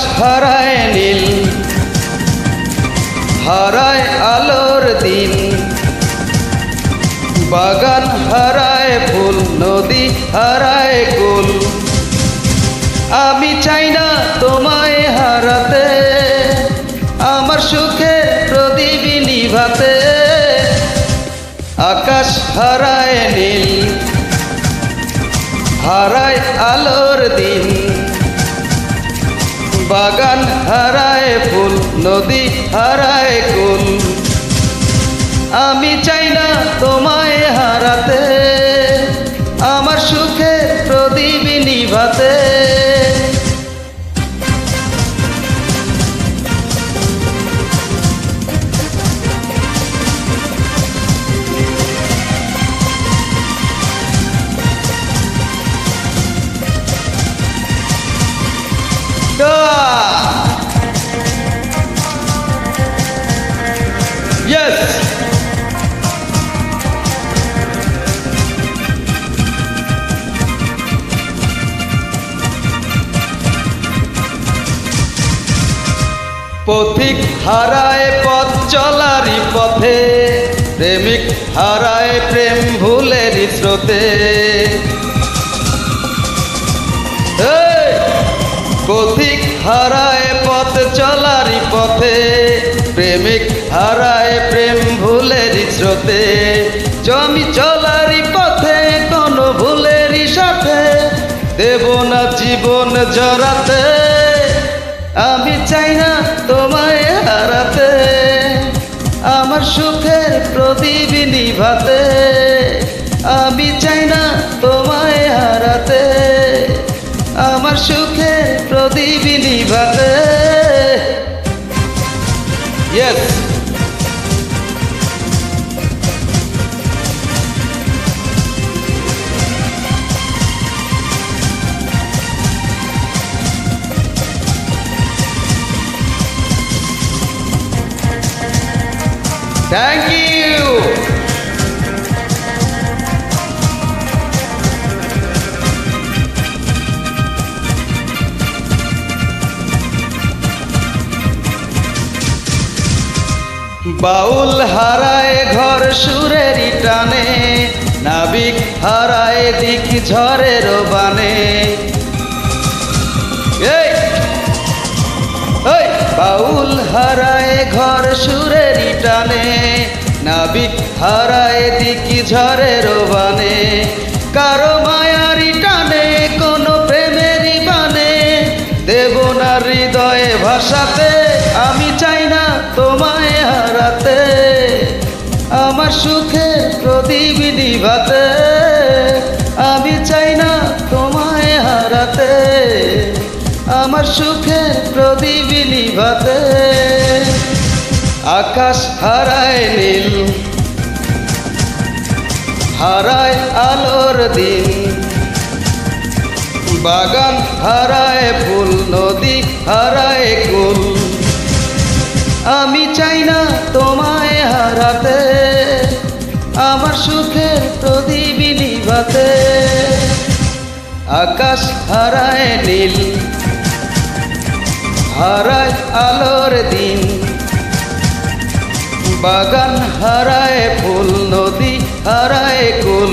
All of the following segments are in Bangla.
আকাশ হারায় নীল, হারায় আলোর দিন। বাগান হারায় ফুল, নদী হারায় কুল। আমি চাই না তোমায় হারাতে, আমার সুখে প্রদীপ নিভাতে। আকাশ হারায় নীল, হারায় আলোর দিন। বাগান হারায় ফুল, নদী হারায় কুল। আমি চাই না তোমায় হারাতে, আমার সুখে প্রদীপ নিভাতে। পথিক হারায় পথ চলারি পথে, প্রেমিক হারায় প্রেম ভুলের স্রোতে! পথিক হারায় পথ চলারি পথে, প্রেমিক হারায় প্রেম ভুলের স্রোতে জমি চলারি পথে, কোন ভুলেরই সাথে, দেব না জীবন জড়াতে আমি চাই না তোমায় হারাতে, আমার সুখের প্রদীপ নিভাতে আমি চাই না তোমায় হারাতে, আমার সুখের প্রদীপ নিভাতে Yes. Thank you. বাউল হারায় ঘর সুরের টানে, নাবিক হারায় দিক ঝড়ের বানে বাউল হারায় ঘর সুরের টানে নাবিক হারায় দিক ঝড়ের বানে, কারও মায়ারি টানে, কোনো প্রেমেরই বানে। দেব না হৃদয়ে ভাষাতে, আমি চাই না তোমায় হারাতে। আমার সুখে প্রদীপ নিভাতে, আমি চাই না তোমায় হারাতে। আমার সুখে প্রদীপ নিভাতে। আকাশ হারায় নীল, হারায় আলোর দিন, বাগান হারায় ফুল, নদী হারায় কুল। আমি চাই না তোমায় হারাতে, আমার সুখের প্রদীপ নিভাতে। আকাশ হারায় নীল, হারায় আলোর দিন বাগান, হারায় ফুল নদী, হারায় কুল।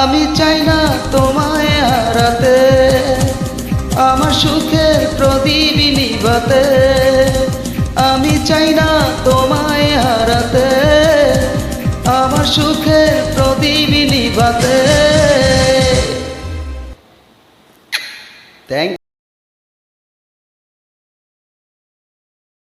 আমি চাই না তোমায় হারাতে, আমার সুখের প্রদীপ নিভাতে আমি চাই না তোমায় হারাতে, আমার সুখের প্রদীপ নিভাতে থ্যাংক